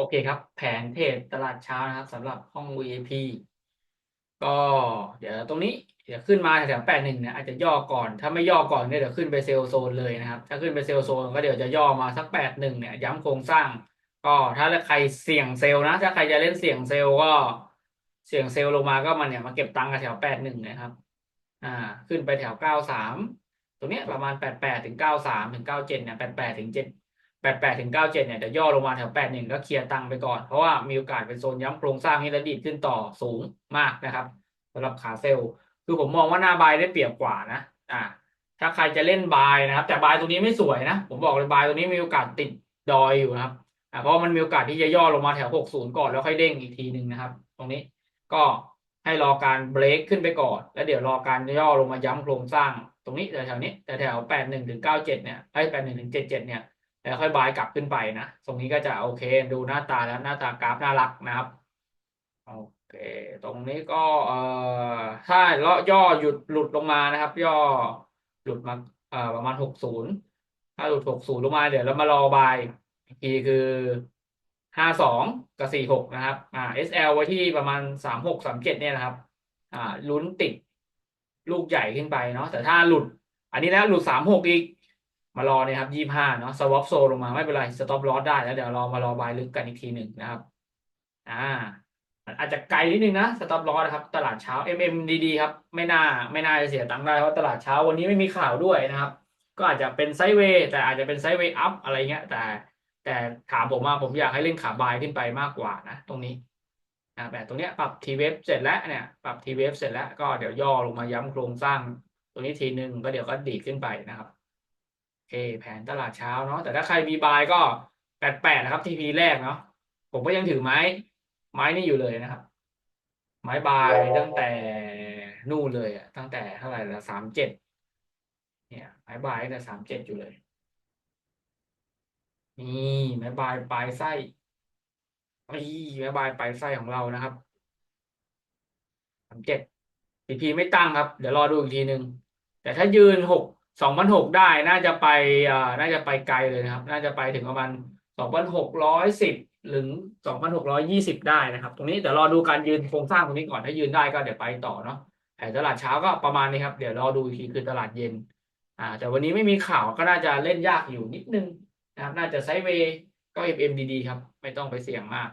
โอเคครับ แผนเทรดตลาดเช้านะครับสำหรับห้อง VIP ก็เดี๋ยวตรงนี้เดี๋ยวขึ้นมาแถวแปดหนึ่งเนี่ยอาจจะย่อก่อน ถ้าไม่ย่อก่อนเนี่ยเดี๋ยวขึ้นไปเซลโซนเลยนะครับ ถ้าขึ้นไปเซลโซนก็เดี๋ยวจะย่อมาสักแปดหนึ่งเนี่ยย้ำโครงสร้าง ก็ถ้าใครเสี่ยงเซลนะ ถ้าใครจะเล่นเสี่ยงเซลก็เสี่ยงเซลลงมาก็มาเนี่ยมาเก็บตังค์กับแถวแปดหนึ่งนะครับ อ่า ขึ้นไปแถวเก้าสามตรงเนี้ยประมาณแปดแปดถึงเก้าสามถึงเก้าเจ็ดเนี่ยแปดแปดถึงเจ็ด แปดแปดถึงเก้าเจ็ดเนี่ยเดี๋ยวย่อลงมาแถวแปดหนึ่งก็เคลียร์ตังค์ไปก่อน เพราะว่ามีโอกาสเป็นโซนย้ำโครงสร้างให้ระดีดขึ้นต่อสูงมากนะครับสำหรับขาเซลล์คือผมมองว่าหน้าบายได้เปรียบกว่านะอ่า ถ้าใครจะเล่นบายนะครับ แต่บายตรงนี้ไม่สวยนะ ผมบอกเลยบายตรงนี้มีโอกาสติดดอยอยู่นะครับอ่าเพราะมันมีโอกาสที่จะย่อลงมาแถวหกศูนย์ก่อนแล้วค่อยเด้งอีกทีหนึ่งนะครับ ตรงนี้ก็ให้รอการเบรกขึ้นไปก่อน แล้วเดี๋ยวรอการย่อลงมาย้ำโครงสร้าง ตรงนี้แถวๆนี้แถวแปดหนึ่งถึงเก้าเจ็ดเนี่ยไอ้แปดหนึ่งถึงเจ็ดเจ็ดเนี่ย แล้วค่อยบายกลับขึ้นไปนะ ตรงนี้ก็จะโอเค ดูหน้าตาแล้วหน้าตากราฟน่ารักนะครับ โอเค ตรงนี้ก็เอ่อถ้าเลาะย่อหยุดหลุดลงมานะครับ ย่อหลุดมาเอ่อประมาณหกศูนย์ถ้าหลุดหกศูนย์ลงมาเดี๋ยวเรามารอบายอีกทีคือห้าสองกับสี่หกนะครับ อ่า SL ไว้ที่ประมาณสามหกสามเจ็ดเนี่ยนะครับ อ่าลุ้นติดลูกใหญ่ขึ้นไปเนาะแต่ถ้าหลุด อันนี้แล้วหลุดสามหกอีก มารอเนี่ยครับยี่ห้าเนาะสวอปโซลงมาไม่เป็นไรสต็อปลอสได้แล้วเดี๋ยวรอมารอบายลึกกันอีกทีหนึ่งนะครับ อ่า อาจจะไกลนิดนึงนะสต็อปลอสนะครับ ตลาดเช้า MM ดีๆครับ ไม่น่า ไม่น่าจะเสียตังค์ได้เพราะตลาดเช้าวันนี้ไม่มีข่าวด้วยนะครับ ก็อาจจะเป็นไซด์เวย์แต่อาจจะเป็นไซด์เวย์อัพอะไรเงี้ย แต่ แต่ถามผมว่าผมอยากให้เล่นขาบายขึ้นไปมากกว่านะ ตรงนี้อ่าแบบตรงเนี้ยปรับทีเวฟเสร็จแล้วเนี่ยปรับทีเวฟเสร็จแล้วก็เดี๋ยวย่อลงมาย้ำโครงสร้างตรงนี้ทีนึงก็เดี๋ยวก็ดีดขึ้นไปนะครับ เคแผนตลาดเช้าเนาะแต่ถ้าใครมีบายก็แปดแปดนะครับ ทีพีแรกเนาะผมก็ยังถือไม้ ไม้นี่อยู่เลยนะครับ ไม้บายตั้งแต่นู่นเลยอะตั้งแต่เท่าไหร่ละสามเจ็ดเนี่ย ไม้บายตั้งแต่สามเจ็ดอยู่เลยนี่ไม้บายปลายไส้นี่ไม้บายปลายไส้ของเรานะครับสามเจ็ดทีพีไม่ตั้งครับ เดี๋ยวรอดูอีกทีหนึ่งแต่ถ้ายืนหก สองพันหกได้น่าจะไปอ่าน่าจะไปไกลเลยนะครับ น่าจะไปถึงประมาณสองพันหกร้อยสิบหรือสองพันหกร้อยยี่สิบได้นะครับ ตรงนี้เดี๋ยวรอดูการยืนโครงสร้างตรงนี้ก่อนถ้ายืนได้ก็เดี๋ยวไปต่อเนาะแต่ตลาดเช้าก็ประมาณนี้ครับ เดี๋ยวรอดูอีกทีคือตลาดเย็น อ่า แต่วันนี้ไม่มีข่าวก็น่าจะเล่นยากอยู่นิดนึงนะครับ น่าจะไซด์เวย์ก็เอ็มดีๆครับ ไม่ต้องไปเสี่ยงมาก